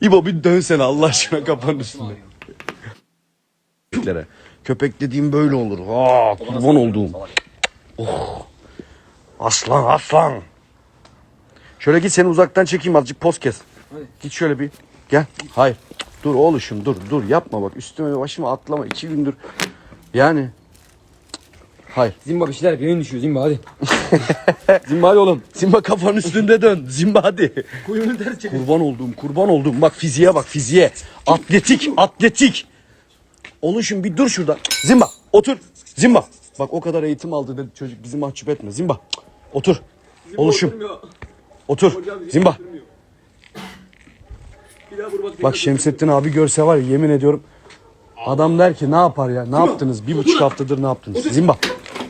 İbo bir dönsene Allah aşkına kafanın üstünde. Köpeklere. Köpek dediğim böyle olur. Aa, kurban olduğum. Oh. Aslan aslan. Şöyle git seni uzaktan çekeyim azıcık poz kes. Git şöyle bir. Gel. Hayır. Dur oğluşum dur dur yapma bak üstüme başıma atlama iki gündür. Yani. Hayır. Zimba bir şeyler yap düşüyor Zimba hadi. Zimba hadi oğlum. Zimba kafanın üstünde dön. Zimba hadi. Kuyruğunu ters çevir. Kurban olduğum, kurban olduğum. Bak fiziğe bak fiziğe. Atletik, atletik. Oluşum bir dur şurada. Zimba otur. Zimba. Bak o kadar eğitim aldı dedi çocuk bizi mahcup etme. Zimba. Otur. Oluşum. Otur. Zimba. Bak Şemsettin abi görse var ya yemin ediyorum. Adam der ki ne yapar ya ne yaptınız bir buçuk haftadır ne yaptınız Zimba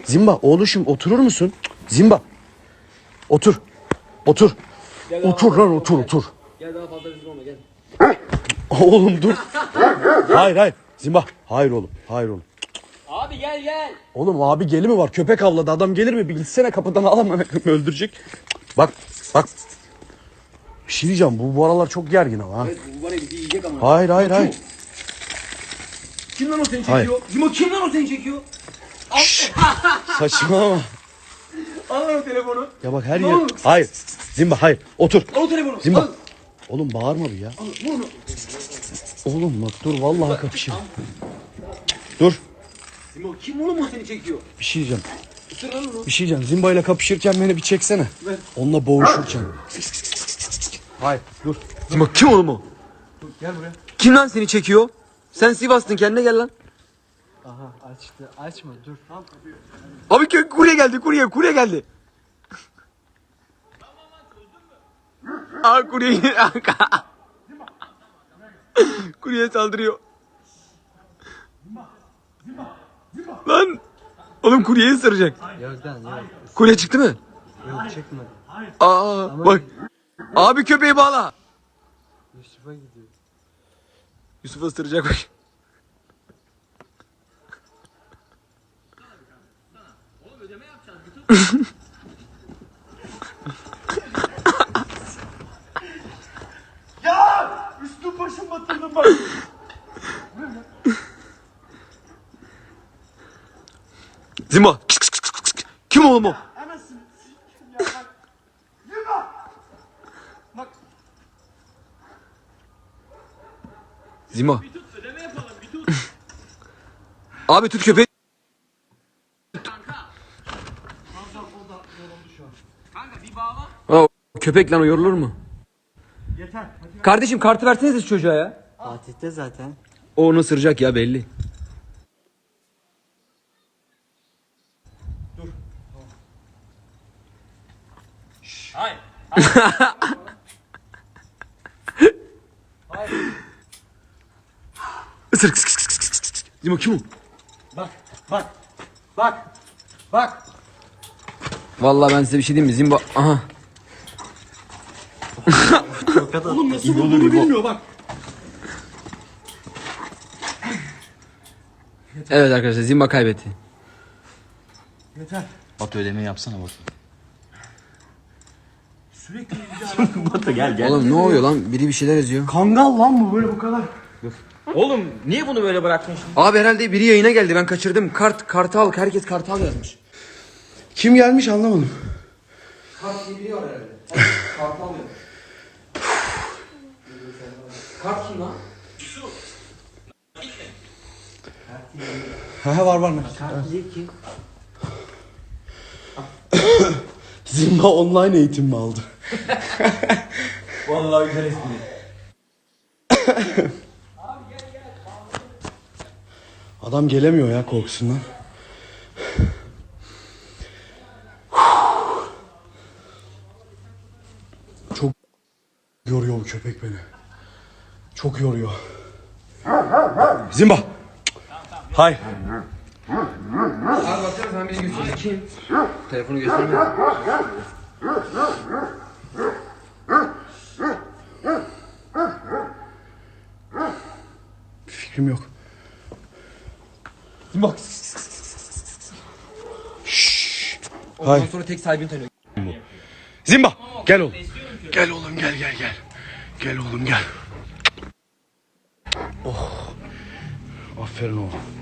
Zimba oğluşum oturur musun? Zimba. Otur. Otur. Otur lan otur otur. Gel daha fazla rezil olma gel. Oğlum dur. Hayır hayır. Zimba Hayır oğlum hayır oğlum. Abi gel gel. Oğlum abi geli mi var? Köpek avladı. Adam gelir mi? Bir gitsene kapıdan alamam öldürecek. Bak bak. Bir şey diyeceğim. Bu, bu aralar çok gergin ama ha. Evet bu var ya bizi yiyecek ama. Hayır hayır hayır. Kim lan o seni Hayır. çekiyor? Kim lan o seni çekiyor? Saçmalama Al lan o telefonu. Ya bak her Ne yer. olur? Hayır. Zimba hayır. Otur. Al o telefonu. Zimba. Al. Oğlum bağırma bir ya. Al bunu. Oğlum bak dur vallahi kapışırım. Dur. Zimba kim oğlum o seni çekiyor? Bir şey diyeceğim. Bir şey diyeceğim. Zimba ile kapışırken beni bir çeksene. Ver. Onunla boğuşurken. Hayır dur. Zimba kim oğlum o? Gel buraya. Kim lan seni çekiyor? Sen Sivas'tın kendine gel lan. Aha açtı. Açma dur. Abi kö- kurye geldi kurye kurye geldi. Aa kurye Kurye saldırıyor. Lan oğlum kuryeyi ısıracak. Kurye çıktı mı? Yok çıkmadı. Aa bak. Abi köpeği bağla. Yusuf'a gidiyor. Yusuf ısıracak bak. Üstüm başım batırdım bak. Zimba. Kim oğlum o? Anasını s**kim ya bak. Zimba. Bak. Zimba. Abi tut köpeği. Aa, köpek lan o yorulur mu? Yeter. Kardeşim kartı versenize şu çocuğa ya. Fatih'te zaten. O onu ısıracak ya belli. Isır. Kıs, kıs, kıs, kıs, kıs. Zimo kim o? Bak. Bak. Bak. Bak. Vallahi ben size bir şey diyeyim mi? Zimba aha. Oğlum nasıl vurduğunu bilmiyor bak. Evet arkadaşlar Zimba kaybetti. Yeter. Batu ödeme yapsana Batu. Sürekli Batu gel gel. Oğlum ne oluyor lan? Biri bir şeyler yazıyor. Kangal lan bu böyle bu kadar. Oğlum niye bunu böyle bıraktın şimdi? Abi herhalde biri yayına geldi ben kaçırdım. Kart, kartal, herkes kartal yazmış. Kim gelmiş anlamadım. Kart var herhalde. Kartal yazmış. Kart kim lan? Ha var var ki Zimba online eğitim mi aldı? Vallahi güzel espri. Adam gelemiyor ya korkusundan. Yoruyor bu köpek beni. Çok yoruyor. Zimba. Hay. Abi baksana sana biri gösteriyor. Kim? Telefonu göstermiyor. Fikrim yok. Zimba. Hay. Ondan sonra tek sahibini tanıyor. Zimba. Gel oğlum. Gel oğlum gel gel gel. Gel oğlum gel. Oh. Aferin oğlum.